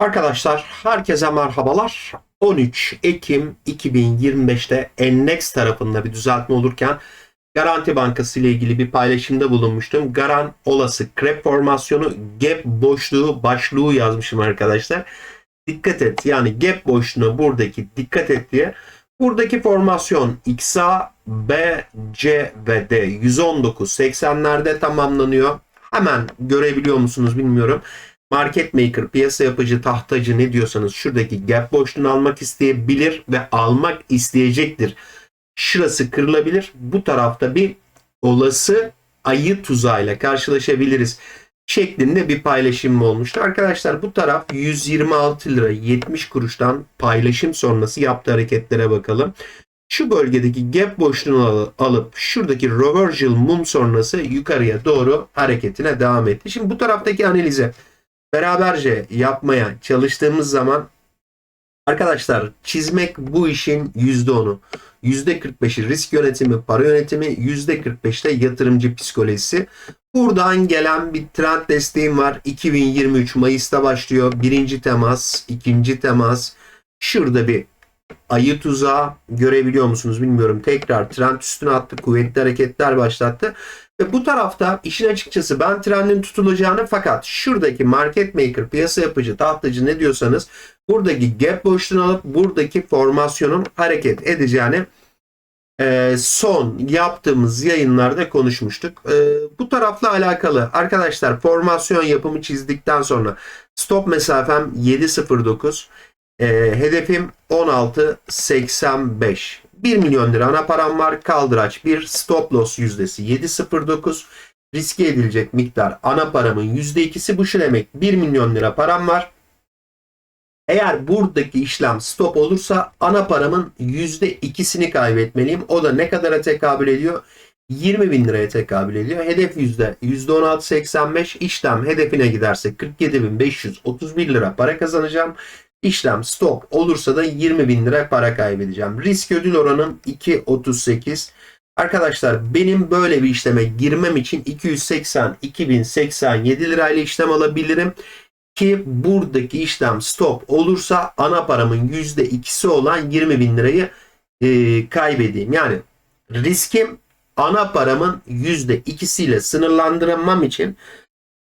Arkadaşlar herkese merhabalar. 13 Ekim 2025'te Ennex tarafında bir düzeltme olurken Garanti Bankası ile ilgili bir paylaşımda bulunmuştum. Garan olası krep formasyonu gap boşluğu başlığı yazmışım arkadaşlar. Dikkat et yani gap boşluğuna buradaki dikkat et diye. Buradaki formasyon XA, B, C ve D 119.80'lerde tamamlanıyor. Hemen görebiliyor musunuz bilmiyorum. Market maker, piyasa yapıcı, tahtacı ne diyorsanız şuradaki gap boşluğunu almak isteyebilir ve almak isteyecektir. Şurası kırılabilir. Bu tarafta bir olası ayı tuzağıyla karşılaşabiliriz şeklinde bir paylaşım olmuştu. Arkadaşlar bu taraf 126 lira 70 kuruştan paylaşım sonrası yaptığı hareketlere bakalım. Şu bölgedeki gap boşluğunu al- alıp şuradaki reversal mum sonrası yukarıya doğru hareketine devam etti. Şimdi bu taraftaki analize beraberce yapmaya çalıştığımız zaman arkadaşlar çizmek bu işin %10'u. %45'i risk yönetimi, para yönetimi, %45'te yatırımcı psikolojisi. Buradan gelen bir trend desteğim var. 2023 Mayıs'ta başlıyor. Birinci temas, ikinci temas. Şurada bir ayı tuzağı görebiliyor musunuz bilmiyorum. Tekrar trend üstüne attı. Kuvvetli hareketler başlattı. Ve bu tarafta işin açıkçası ben trendin tutulacağını fakat şuradaki market maker, piyasa yapıcı, tahtacı ne diyorsanız buradaki gap boşluğunu alıp buradaki formasyonun hareket edeceğini e, son yaptığımız yayınlarda konuşmuştuk. E, bu tarafla alakalı arkadaşlar formasyon yapımı çizdikten sonra stop mesafem 7.09 e, hedefim 16.85 1 milyon lira ana param var kaldıraç 1 stop loss yüzdesi 7.09 riske edilecek miktar ana paramın %2'si bu şu demek 1 milyon lira param var eğer buradaki işlem stop olursa ana paramın %2'sini kaybetmeliyim. O da ne kadara tekabül ediyor? 20 bin liraya tekabül ediyor. Hedef yüzde 16.85 işlem hedefine giderse 47.531 lira para kazanacağım. İşlem stop olursa da 20 bin lira para kaybedeceğim. Risk ödül oranım 2.38. Arkadaşlar benim böyle bir işleme girmem için 280 2087 lirayla işlem alabilirim ki buradaki işlem stop olursa ana paramın %2'si olan 20 bin lirayı e, kaybedeyim. Yani riskim ana paramın %2'siyle sınırlandırmam için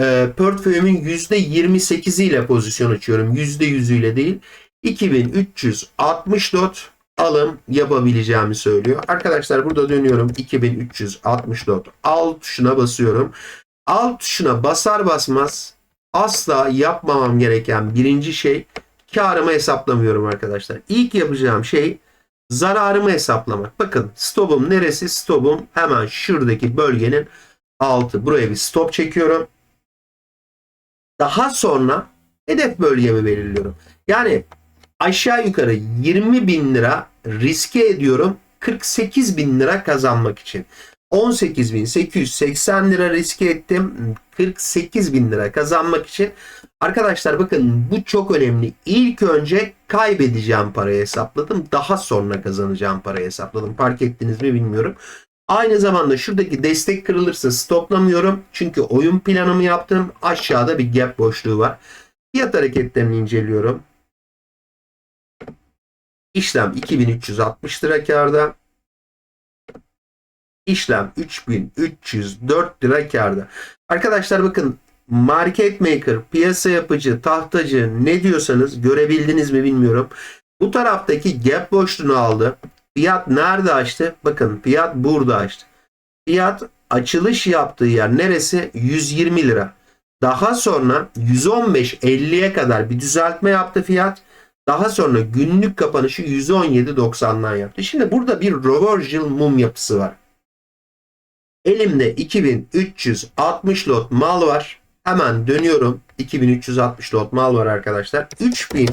e, portföyümün %28 ile pozisyon açıyorum. %100'üyle değil. 2364 alım yapabileceğimi söylüyor. Arkadaşlar burada dönüyorum. 2364 alt tuşuna basıyorum. Alt tuşuna basar basmaz asla yapmamam gereken birinci şey karımı hesaplamıyorum arkadaşlar. İlk yapacağım şey zararımı hesaplamak. Bakın stopum neresi? Stopum hemen şuradaki bölgenin altı. Buraya bir stop çekiyorum. Daha sonra hedef bölgemi belirliyorum. Yani aşağı yukarı 20 bin lira riske ediyorum 48 bin lira kazanmak için. 18.880 lira riske ettim. 48 bin lira kazanmak için. Arkadaşlar bakın bu çok önemli. İlk önce kaybedeceğim parayı hesapladım. Daha sonra kazanacağım parayı hesapladım. Fark ettiniz mi bilmiyorum. Aynı zamanda şuradaki destek kırılırsa stoplamıyorum. Çünkü oyun planımı yaptım. Aşağıda bir gap boşluğu var. Fiyat hareketlerini inceliyorum. İşlem 2360 lira karda. İşlem 3304 lira karda. Arkadaşlar bakın market maker, piyasa yapıcı, tahtacı ne diyorsanız görebildiniz mi bilmiyorum. Bu taraftaki gap boşluğunu aldı. Fiyat nerede açtı? Bakın fiyat burada açtı. Fiyat açılış yaptığı yer neresi? 120 lira. Daha sonra 115.50'ye kadar bir düzeltme yaptı fiyat. Daha sonra günlük kapanışı 117.90'dan yaptı. Şimdi burada bir reversal mum yapısı var. Elimde 2360 lot mal var. Hemen dönüyorum. 2360 lot mal var arkadaşlar. 3000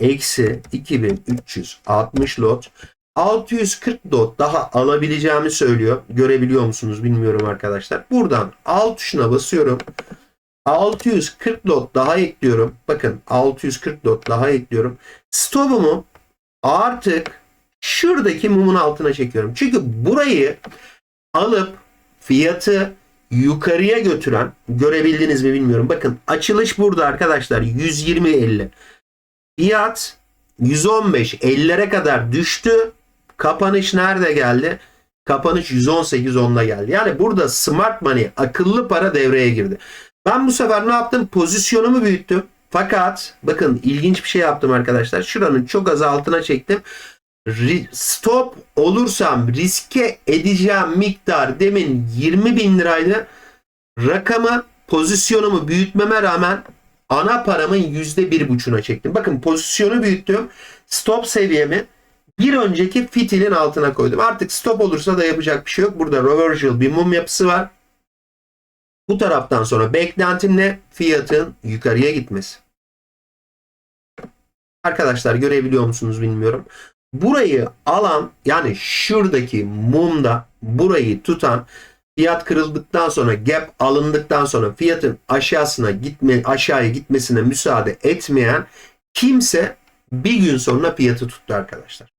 eksi 2360 lot. 640 lot daha alabileceğimi söylüyor. Görebiliyor musunuz bilmiyorum arkadaşlar. Buradan alt tuşuna basıyorum. 640 lot daha ekliyorum. Bakın 640 lot daha ekliyorum. Stopumu artık şuradaki mumun altına çekiyorum. Çünkü burayı alıp fiyatı yukarıya götüren görebildiniz mi bilmiyorum. Bakın açılış burada arkadaşlar 120.50. Fiyat 115 50'lere kadar düştü. Kapanış nerede geldi? Kapanış 118 10'da geldi. Yani burada smart money akıllı para devreye girdi. Ben bu sefer ne yaptım? Pozisyonumu büyüttüm. Fakat bakın ilginç bir şey yaptım arkadaşlar. Şuranın çok az altına çektim. Stop olursam riske edeceğim miktar demin 20 bin liraydı. Rakamı pozisyonumu büyütmeme rağmen ana paramın yüzde bir buçuna çektim. Bakın pozisyonu büyüttüm. Stop seviyemi bir önceki fitilin altına koydum. Artık stop olursa da yapacak bir şey yok. Burada reversal bir mum yapısı var. Bu taraftan sonra beklentim ne? Fiyatın yukarıya gitmesi. Arkadaşlar görebiliyor musunuz bilmiyorum. Burayı alan yani şuradaki mumda burayı tutan fiyat kırıldıktan sonra gap alındıktan sonra fiyatın aşağısına gitme aşağıya gitmesine müsaade etmeyen kimse bir gün sonra fiyatı tuttu arkadaşlar.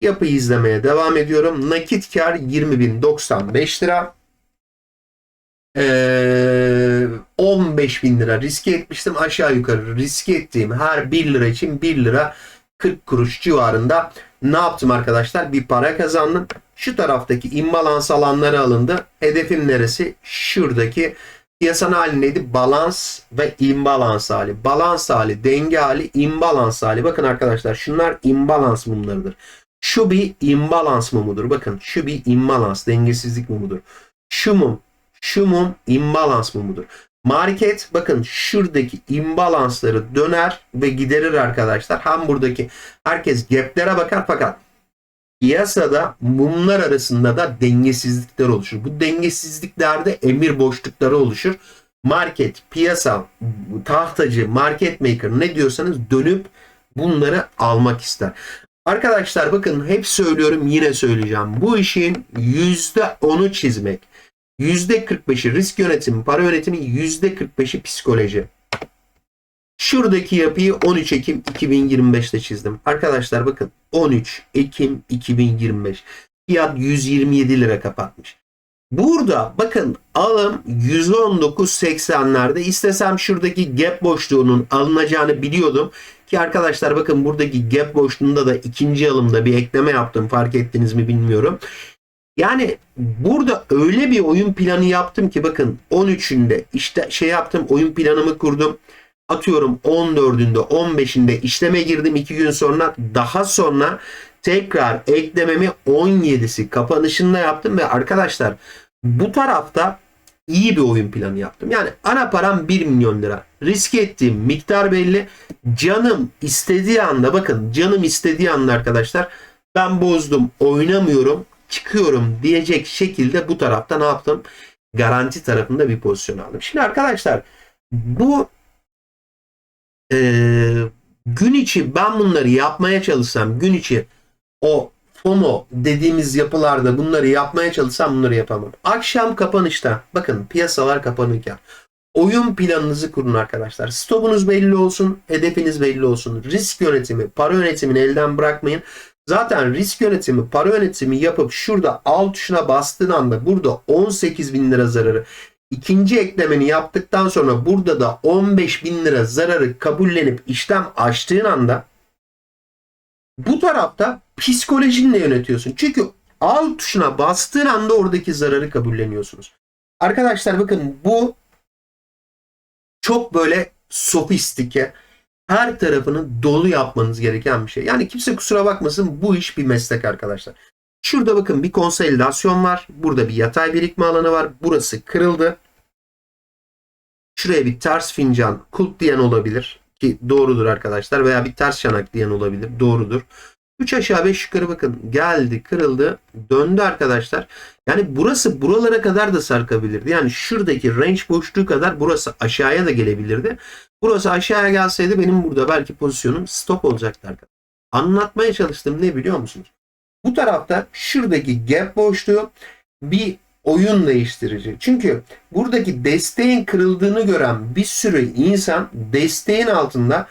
Yapıyı izlemeye devam ediyorum. Nakit kar 20.095 lira. Ee, 15 bin lira riske etmiştim. Aşağı yukarı riske ettiğim her 1 lira için 1 lira 40 kuruş civarında ne yaptım arkadaşlar? Bir para kazandım. Şu taraftaki imbalans alanları alındı. Hedefim neresi? Şuradaki piyasanın hali neydi? Balans ve imbalans hali. Balans hali, denge hali, imbalans hali. Bakın arkadaşlar şunlar imbalans mumlarıdır. Şu bir imbalans mumudur. Bakın şu bir imbalans, dengesizlik mumudur. Şu mum, şu mum imbalans mumudur. Market bakın şuradaki imbalansları döner ve giderir arkadaşlar. Hem buradaki herkes gaplere bakar fakat piyasada mumlar arasında da dengesizlikler oluşur. Bu dengesizliklerde emir boşlukları oluşur. Market, piyasa, tahtacı, market maker ne diyorsanız dönüp bunları almak ister. Arkadaşlar bakın hep söylüyorum yine söyleyeceğim. Bu işin %10'u çizmek. %45'i risk yönetimi, para yönetimi, %45'i psikoloji. Şuradaki yapıyı 13 Ekim 2025'te çizdim. Arkadaşlar bakın 13 Ekim 2025. Fiyat 127 lira kapatmış. Burada bakın alım 119.80'lerde istesem şuradaki gap boşluğunun alınacağını biliyordum. Ki arkadaşlar bakın buradaki gap boşluğunda da ikinci alımda bir ekleme yaptım. Fark ettiniz mi bilmiyorum. Yani burada öyle bir oyun planı yaptım ki bakın 13'ünde işte şey yaptım oyun planımı kurdum. Atıyorum 14'ünde 15'inde işleme girdim 2 gün sonra daha sonra tekrar eklememi 17'si kapanışında yaptım ve arkadaşlar bu tarafta iyi bir oyun planı yaptım. Yani ana param 1 milyon lira. Risk ettiğim miktar belli. Canım istediği anda bakın canım istediği anda arkadaşlar ben bozdum oynamıyorum çıkıyorum diyecek şekilde bu tarafta ne yaptım? Garanti tarafında bir pozisyon aldım. Şimdi arkadaşlar bu e, gün içi ben bunları yapmaya çalışsam gün içi o FOMO dediğimiz yapılarda bunları yapmaya çalışsam bunları yapamam. Akşam kapanışta bakın piyasalar kapanırken oyun planınızı kurun arkadaşlar. Stopunuz belli olsun, hedefiniz belli olsun. Risk yönetimi, para yönetimini elden bırakmayın. Zaten risk yönetimi, para yönetimi yapıp şurada alt tuşuna bastığın anda burada 18 bin lira zararı ikinci eklemeni yaptıktan sonra burada da 15 bin lira zararı kabullenip işlem açtığın anda bu tarafta psikolojinle yönetiyorsun. Çünkü alt tuşuna bastığın anda oradaki zararı kabulleniyorsunuz. Arkadaşlar bakın bu çok böyle sofistike her tarafını dolu yapmanız gereken bir şey. Yani kimse kusura bakmasın bu iş bir meslek arkadaşlar. Şurada bakın bir konsolidasyon var. Burada bir yatay birikme alanı var. Burası kırıldı. Şuraya bir ters fincan kulp diyen olabilir. Ki doğrudur arkadaşlar. Veya bir ters çanak diyen olabilir. Doğrudur. 3 aşağı 5 yukarı bakın. Geldi kırıldı. Döndü arkadaşlar. Yani burası buralara kadar da sarkabilirdi. Yani şuradaki range boşluğu kadar burası aşağıya da gelebilirdi. Burası aşağıya gelseydi benim burada belki pozisyonum stop olacaktı arkadaşlar. Anlatmaya çalıştığım ne biliyor musunuz? Bu tarafta şuradaki gap boşluğu bir oyun değiştirici. Çünkü buradaki desteğin kırıldığını gören bir sürü insan desteğin altında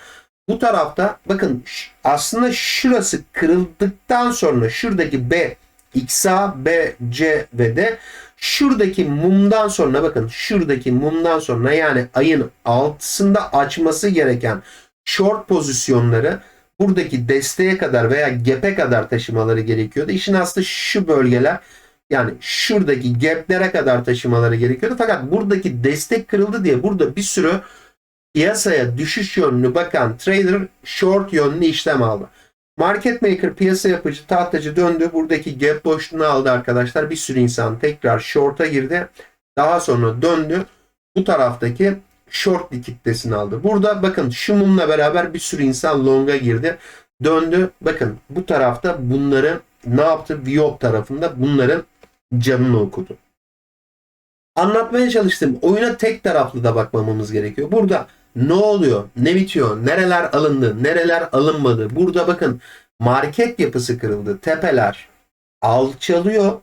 bu tarafta bakın aslında şurası kırıldıktan sonra şuradaki B, XA, B, C ve D Şuradaki mumdan sonra bakın şuradaki mumdan sonra yani ayın altısında açması gereken short pozisyonları buradaki desteğe kadar veya gap'e kadar taşımaları gerekiyordu. İşin aslı şu bölgeler yani şuradaki gap'lere kadar taşımaları gerekiyordu. Fakat buradaki destek kırıldı diye burada bir sürü piyasaya düşüş yönlü bakan trader short yönlü işlem aldı. Market maker piyasa yapıcı tahtacı döndü. Buradaki gap boşluğunu aldı arkadaşlar. Bir sürü insan tekrar short'a girdi. Daha sonra döndü. Bu taraftaki short kitlesini aldı. Burada bakın şu mumla beraber bir sürü insan long'a girdi. Döndü. Bakın bu tarafta bunları ne yaptı? Viyop tarafında bunların canını okudu. Anlatmaya çalıştım. Oyuna tek taraflı da bakmamamız gerekiyor. Burada ne oluyor? Ne bitiyor? Nereler alındı? Nereler alınmadı? Burada bakın market yapısı kırıldı. Tepeler alçalıyor.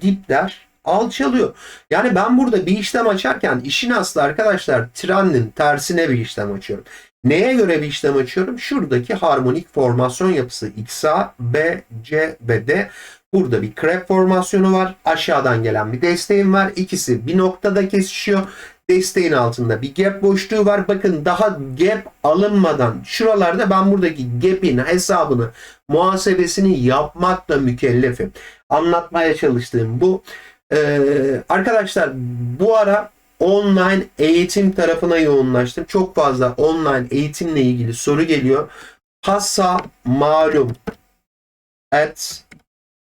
Dipler alçalıyor. Yani ben burada bir işlem açarken işin aslı arkadaşlar trendin tersine bir işlem açıyorum. Neye göre bir işlem açıyorum? Şuradaki harmonik formasyon yapısı XA, B, C ve D. Burada bir krep formasyonu var. Aşağıdan gelen bir desteğim var. İkisi bir noktada kesişiyor. Desteğin altında bir gap boşluğu var. Bakın daha gap alınmadan şuralarda ben buradaki gap'in hesabını muhasebesini yapmakla mükellefim. Anlatmaya çalıştığım bu. Ee, arkadaşlar bu ara online eğitim tarafına yoğunlaştım. Çok fazla online eğitimle ilgili soru geliyor. Pasa malum at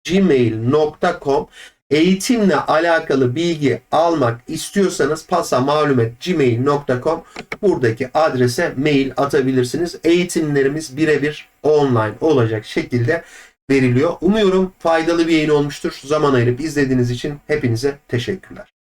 gmail.com eğitimle alakalı bilgi almak istiyorsanız pasamalumet.gmail.com buradaki adrese mail atabilirsiniz. Eğitimlerimiz birebir online olacak şekilde veriliyor. Umuyorum faydalı bir yayın olmuştur. Zaman ayırıp izlediğiniz için hepinize teşekkürler.